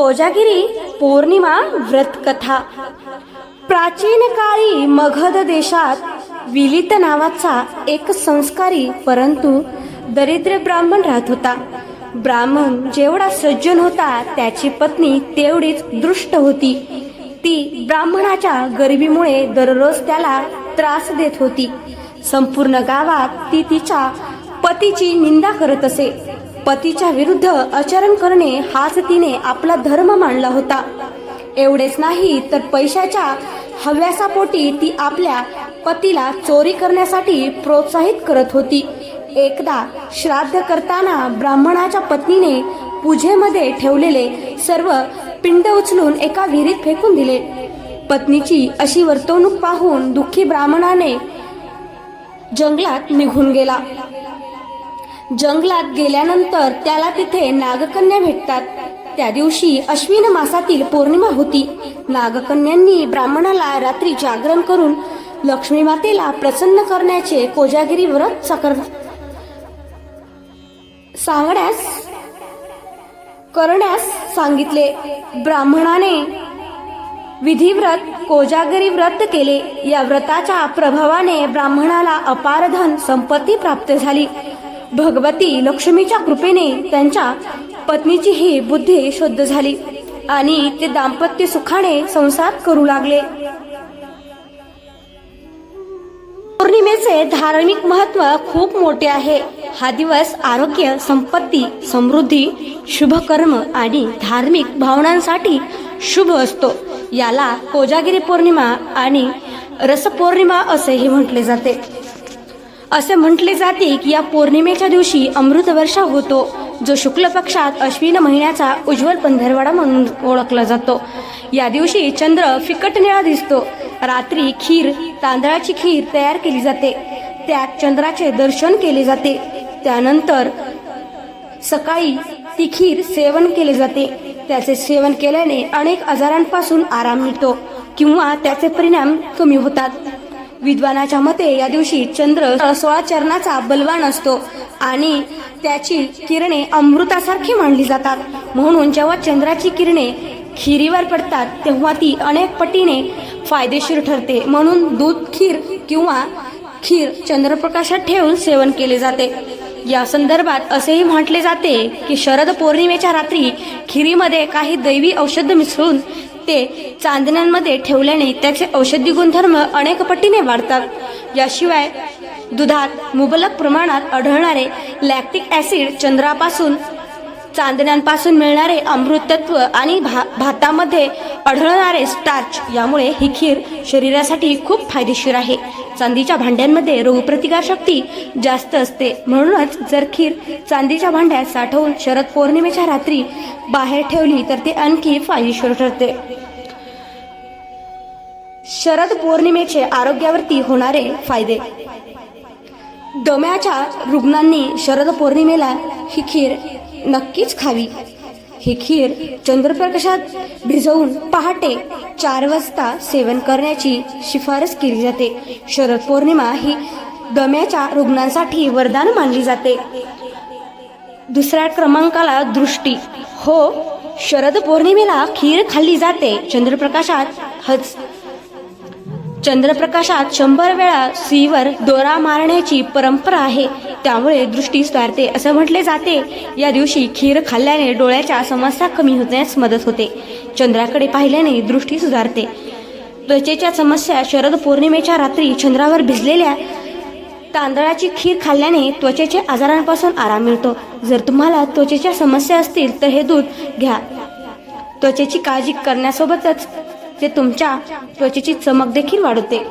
कोजागिरी पौर्णिमा व्रतकथा. प्राचीन काळी मगध देशात विलित नावाचा एक संस्कारी परंतु दरिद्र ब्राह्मण राहत होता. ब्राह्मण जेवढा सज्जन होता त्याची पत्नी तेवढीच दृष्ट होती. ती ब्राह्मणाच्या गरिबीमुळे दररोज त्याला त्रास देत होती. संपूर्ण गावात ती तिच्या पतीची निंदा करत असे. पतीच्या विरुद्ध आचरण करणे हाच तिने आपला धर्म मानला होता. एवढेच नाही तर पैशाच्या हव्यासापोटी ती आपल्या पतीला चोरी करण्यासाठी प्रोत्साहित करत होती. एकदा श्राद्ध करताना ब्राह्मणाच्या पत्नीने पूजेमध्ये ठेवलेले सर्व पिंड उचलून एका विहिरीत फेकून दिले. पत्नीची अशी वर्तवणूक पाहून दुःखी ब्राह्मणाने जंगलात निघून गेला. जंगलात गेल्यानंतर त्याला तिथे नागकन्या भेटतात. त्या दिवशी अश्विन मासातील पौर्णिमा होती. नागकन्यांनी ब्राह्मणाला रात्री जागरण करून लक्ष्मी मातेला प्रसन्न करण्याचे कोजागिरी व्रत साकर सांगण्यास करण्यास सांगितले. ब्राह्मणाने विधिव्रत कोजागरी व्रत केले. या व्रताच्या प्रभावाने ब्राह्मणाला अपार धन संपत्ती प्राप्त झाली. भगवती लक्ष्मीच्या कृपेने त्यांच्या पत्नीची ही बुद्धी शुद्ध झाली आणि ते दाम्पत्य सुखाने संसार करू लागले. पौर्णिमेचे धार्मिक महत्त्व खूप मोठे आहे. हा दिवस आरोग्य संपत्ती समृद्धी शुभ कर्म आणि धार्मिक भावनांसाठी शुभ असतो. याला कोजागिरी पौर्णिमा आणि रसपौर्णिमा असेही म्हटले जाते. असे म्हटले जाते की या पौर्णिमेच्या दिवशी अमृतवर्षा होतो जो शुक्ल पक्षात अश्विन महिन्याचा उज्ज्वल पंधरवाडा म्हणून ओळखला जातो. या दिवशी चंद्र फिकट निळा दिसतो. रात्री खीर तांदळाची खीर तयार केली जाते. त्यात चंद्राचे दर्शन केले जाते. त्यानंतर सकाळी ती खीर सेवन केले जाते. त्याचे सेवन केल्याने अनेक आजारांपासून आराम मिळतो किंवा त्याचे परिणाम कमी होतात. विद्वानाच्या मते या दिवशी चंद्र सोळा चरणाचा बलवान असतो आणि त्याची किरणे अमृतासारखी मानली जातात. म्हणून जेव्हा चंद्राची किरणे खिरीवर पडतात तेव्हा ती अनेक पटीने फायदेशीर ठरते. म्हणून दूध खीर किंवा खीर चंद्रप्रकाशात ठेवून सेवन केले जाते. या संदर्भात असेही म्हटले जाते की शरद पौर्णिमेच्या रात्री खिरीमध्ये काही दैवी औषध मिसळून ते चांदण्यांमध्ये ठेवल्याने त्याचे औषधी गुणधर्म अनेक पटीने वाढतात. याशिवाय दुधात मुबलक प्रमाणात आढळणारे लॅक्टिक ऍसिड चंद्रापासून चांदण्यांपासून मिळणारे अमृतत्व आणि भा भातामध्ये आढळणारे स्टार्च यामुळे ही खीर शरीरासाठी खूप फायदेशीर आहे. चांदीच्या भांड्यांमध्ये रोगप्रतिकार शक्ती जास्त असते. म्हणूनच जर खीर चांदीच्या भांड्यात साठवून शरद पौर्णिमेच्या रात्री बाहेर ठेवली तर ते आणखी फायदेशीर ठरते. शरद पौर्णिमेचे आरोग्यावरती होणारे फायदे. दम्याच्या रुग्णांनी शरद पौर्णिमेला ही खीर नक्कीच खावी. ही खीर चंद्रप्रकाशात भिजवून पहाटे चार वाजता सेवन करण्याची शिफारस केली जाते. शरद पौर्णिमा ही दम्याच्या रुग्णांसाठी वरदान मानली जाते. दुसऱ्या क्रमांकाला दृष्टी. हो शरद पौर्णिमेला खीर खाल्ली जाते. चंद्रप्रकाशात हज चंद्रप्रकाशात शंभर वेळा सीवर दोरा मारण्याची परंपरा आहे. त्यामुळे दृष्टी सुधारते. असं म्हटले जाते. या दिवशी खीर खाल्ल्याने डोळ्याच्या समस्या कमी होण्यास मदत होते. चंद्राकडे पाहिल्याने दृष्टी सुधारते. त्वचेच्या समस्या शरद पौर्णिमेच्या रात्री चंद्रावर भिजलेल्या तांदळाची खीर खाल्ल्याने त्वचेच्या आजारांपासून आराम मिळतो. जर तुम्हाला त्वचेच्या समस्या असतील तर हे दूध घ्या. त्वचेची काळजी करण्यासोबतच ते तुमच्या त्वचेची चमक देखील वाढवते.